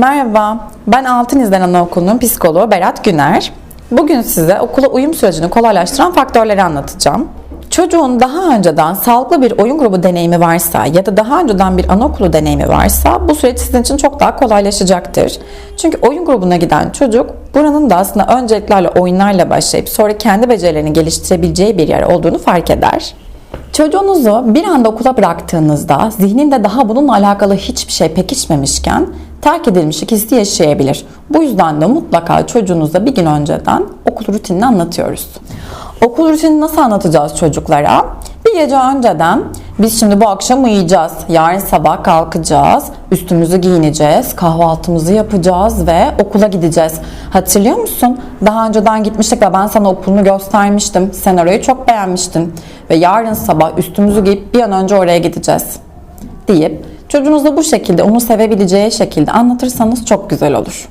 Merhaba, ben Altınizler Anaokulu'nun psikoloğu Berat Güner. Bugün size okula uyum sürecini kolaylaştıran faktörleri anlatacağım. Çocuğun daha önceden sağlıklı bir oyun grubu deneyimi varsa ya da daha önceden bir anaokulu deneyimi varsa bu süreç sizin için çok daha kolaylaşacaktır. Çünkü oyun grubuna giden çocuk buranın da aslında önceliklerle oyunlarla başlayıp sonra kendi becerilerini geliştirebileceği bir yer olduğunu fark eder. Çocuğunuzu bir anda okula bıraktığınızda zihninde daha bununla alakalı hiçbir şey pekişmemişken terk edilmişlik hissi yaşayabilir. Bu yüzden de mutlaka çocuğunuza bir gün önceden okul rutinini anlatıyoruz. Okul rutinini nasıl anlatacağız çocuklara? Bir gece önceden biz şimdi bu akşam uyuyacağız. Yarın sabah kalkacağız. Üstümüzü giyineceğiz. Kahvaltımızı yapacağız ve okula gideceğiz. Hatırlıyor musun? Daha önceden gitmiştik ve ben sana okulunu göstermiştim. Sen orayı çok beğenmiştin. Ve yarın sabah üstümüzü giyip bir an önce oraya gideceğiz. Deyip çocuğunuza bu şekilde onu sevebileceği şekilde anlatırsanız çok güzel olur.